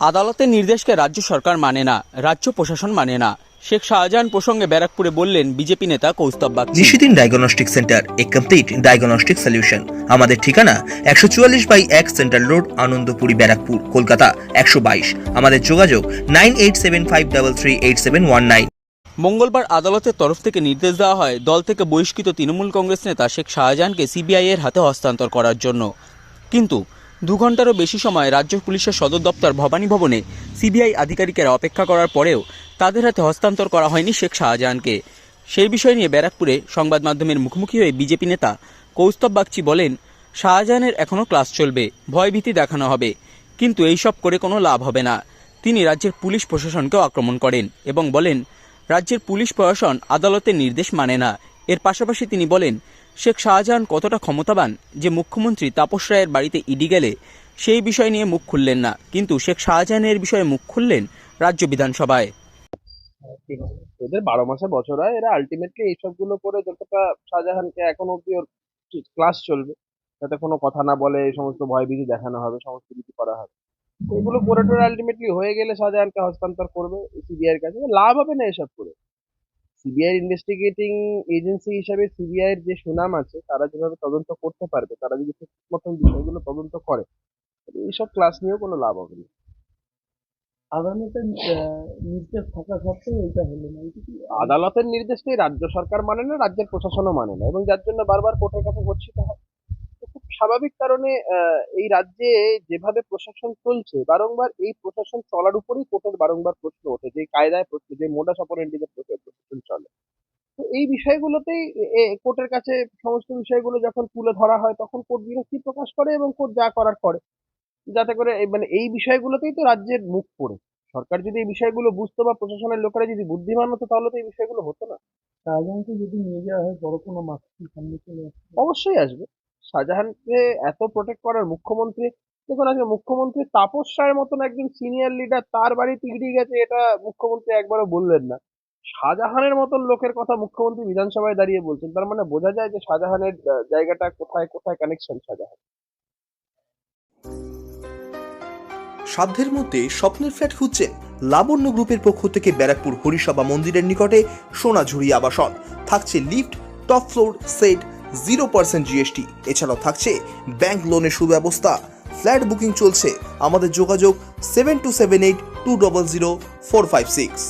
আদালতের নির্দেশকে রাজ্য সরকার মানে না রাজ্য প্রশাসন মানে না। শেখ শাহজাহান প্রসঙ্গে ব্যারাকপুরে বললেন বিজেপি নেতা কৌস্তব বাগচি। নিশিদিন ডায়াগনস্টিক সেন্টার এ কমপ্লিট ডায়াগনস্টিক সলিউশন আমাদের ঠিকানা একশো চুয়াল্লিশ বাই এক সেন্ট্রাল রোড আনন্দপুরি ব্যারাকপুর কলকাতা একশো বাইশ। আমাদের যোগাযোগ nine eight seven five double three eight seven one nine. মঙ্গলবার আদালতের তরফ থেকে নির্দেশ দেওয়া হয় দল থেকে বহিষ্কৃত তৃণমূল কংগ্রেস নেতা শেখ শাহজাহানকে সিবিআই এর হাতে হস্তান্তর করার জন্য। কিন্তু দু ঘন্টারও বেশি সময় রাজ্য পুলিশের সদর দপ্তর ভবানী ভবনে সিবিআই আধিকারিকেরা অপেক্ষা করার পরেও তাদের হাতে হস্তান্তর করা হয়নি শেখ শাহজাহানকে। সেই বিষয় নিয়ে ব্যারাকপুরে সংবাদ মাধ্যমের মুখোমুখি হয়ে বিজেপি নেতা কৌস্তব বাগচি বলেন, শাহজাহানের এখনও ক্লাস চলবে, ভয়ভীতি দেখানো হবে, কিন্তু এইসব করে কোনো লাভ হবে না। তিনি রাজ্যের পুলিশ প্রশাসনকেও আক্রমণ করেন এবং বলেন, রাজ্যের পুলিশ প্রশাসন আদালতের নির্দেশ মানে না। এর পাশাপাশি তিনি বলেন শেখ শাহজাহান কতটা ক্ষমতাবান যে মুখ্যমন্ত্রী তাপস রায়ের বাড়িতে ইডি গেলে, সেই বিষয় নিয়ে মুখ খুললেন না। কিন্তু শেখ শাহজাহানের বিষয়ে মুখ খুললেন রাজ্য বিধানসভায়। এদের বারো মাসে বছর হয়, এরা আলটিমেটলি এইসবগুলো করে যতটা শাহজাহানকে এখন অব্দি ওর ক্লাস চলবে, যাতে কোনো কথা না বলে, এই সমস্ত ভয়ভীতি দেখানো হবে, সমস্ত কিছু করা হবে। এগুলো করে টোরে আলটিমেটলি হয়ে গেলে শাহজাহানকে হস্তান্তর করবে সিবিআই এর কাছে, লাভ হবে না এসব করে। সিবিআই ইনভেস্টিগেটিং এজেন্সি হিসাবে সিবিআই এর যে সুনাম আছে তারা যেভাবে তদন্ত করতে পারবে তারা যদি ঠিক মতন বিষয়গুলো তদন্ত করে এইসব ক্লাস নিয়েও কোনো লাভ হবে না। আদালতের নির্দেশ থাকা সত্ত্বেও এটা হলো না। আদালতের নির্দেশটাই রাজ্য সরকার মানে না রাজ্যের প্রশাসনও মানে না এবং যার জন্য বারবার কোর্টের কাছে গচ্ছিত হয়। খুব স্বাভাবিক কারণে এই রাজ্যে যেভাবে প্রশাসন চলছে বারংবার এই প্রশাসন চলার উপরেই কোর্টের বারংবার প্রশ্ন ওঠে যে কায়দায় প্রশ্ন যে মোডাস অপারেন্ডিতে প্রশাসন চলে। তো এই বিষয়গুলোতেই কোর্টের কাছে সমস্ত বিষয়গুলো যখন তুলে ধরা হয় তখন কোর্ট বিরক্তি প্রকাশ করে এবং কোর্ট যা করার করে? যাতে করে মানে এই বিষয়গুলোতেই তো রাজ্যের মুখ পড়ে। সরকার যদি এই বিষয়গুলো বুঝতো বা প্রশাসনের লোকেরা যদি বুদ্ধিমান হতো তাহলে তো এই বিষয়গুলো হতো না। শাহজাহানকে যদি নিয়ে যাওয়া হয় বড় কোনো মাস্টার সামনে চলে অবশ্যই আসবে। শাহজাহানকে এত প্রোটেক্ট করার মুখ্যমন্ত্রী দেখুন আজকে মুখ্যমন্ত্রী তাপস রায়ের মতন একজন সিনিয়র লিডার তার বাড়ি ইডি গেছে এটা মুখ্যমন্ত্রী একবারও বললেন না। শাহজাহানের মতন লোকের কথা মুখ্যমন্ত্রী বিধানসভায় দাঁড়িয়ে বলছেন, তার মানে বোঝা যায় যে শাহজাহানের জায়গাটা কোথায় কোথায় কানেকশন শাহজাহান? সাধ্যের মধ্যে স্বপ্নের ফ্ল্যাট খুঁজছেন লাবণ্য গ্রুপের পক্ষ থেকে ব্যারাকপুর হরিসভা মন্দিরের নিকটে সোনাঝুরি আবাসন। থাকছে lift, top floor, set, zero percent GST. এছাড়াও থাকছে ব্যাংক লোনের সুব্যবস্থা। ফ্ল্যাট বুকিং চলছে। আমাদের যোগাযোগ seven two seven eight two double zero four five six.